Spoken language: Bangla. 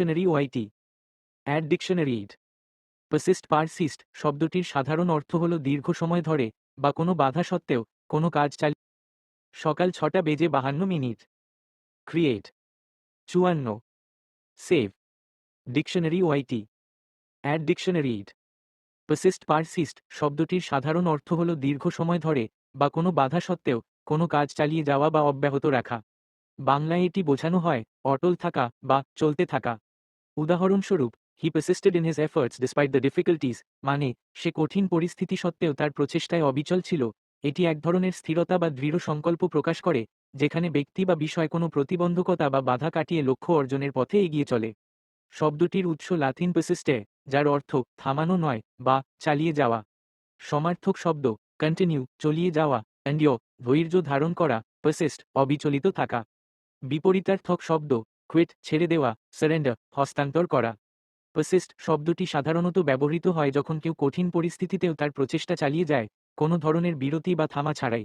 ডিকশনারি ওআইটি অ্যাড ডিকশনারি ইড পারসিস্ট পারসিস্ট শব্দটির সাধারণ অর্থ হল দীর্ঘ সময় ধরে বা কোনো বাধা সত্ত্বেও কোনো কাজ চালিয়ে সকাল ছটা বেজে বাহান্ন মিনিট। ক্রিয়েট চুয়ান্ন। সেভ ডিকশনারি ওয়াইটি অ্যাড ডিকশনারি ইড পারসিস্ট পারসিস্ট শব্দটির সাধারণ অর্থ হল দীর্ঘ সময় ধরে বা কোনো বাধা সত্ত্বেও কোনো কাজ চালিয়ে যাওয়া বা অব্যাহত রাখা। বাংলায় এটি বোঝানো হয়, অটল থাকা বা চলতে থাকা। উদাহরণস্বরূপ he persisted in his efforts despite the difficulties মানে সে কঠিন পরিস্থিতি সত্ত্বেও তার প্রচেষ্টায় অবিচল ছিল। এটি এক ধরনের স্থিরতা বা দৃঢ় সংকল্প প্রকাশ করে, যেখানে ব্যক্তি বা বিষয় কোনো প্রতিবন্ধকতা বা বাধা কাটিয়ে লক্ষ্য অর্জনের পথে এগিয়ে চলে। শব্দটির উৎস লাতিন persiste, যার অর্থ থামানো নয় বা চালিয়ে যাওয়া। সমার্থক শব্দ কন্টিনিউ চলিয়ে যাওয়া অ্যান্ডিও ধৈর্য ধারণ করা, persist, অবিচলিত থাকা। বিপরীতার্থক শব্দ কুইট ছেড়ে দেওয়া সারেন্ডার হস্তান্তর করা। পারসিস্ট শব্দটি সাধারণত ব্যবহৃত হয় যখন কেউ কঠিন পরিস্থিতিতেও তার প্রচেষ্টা চালিয়ে যায়, কোনো ধরনের বিরতি বা থামা ছাড়াই।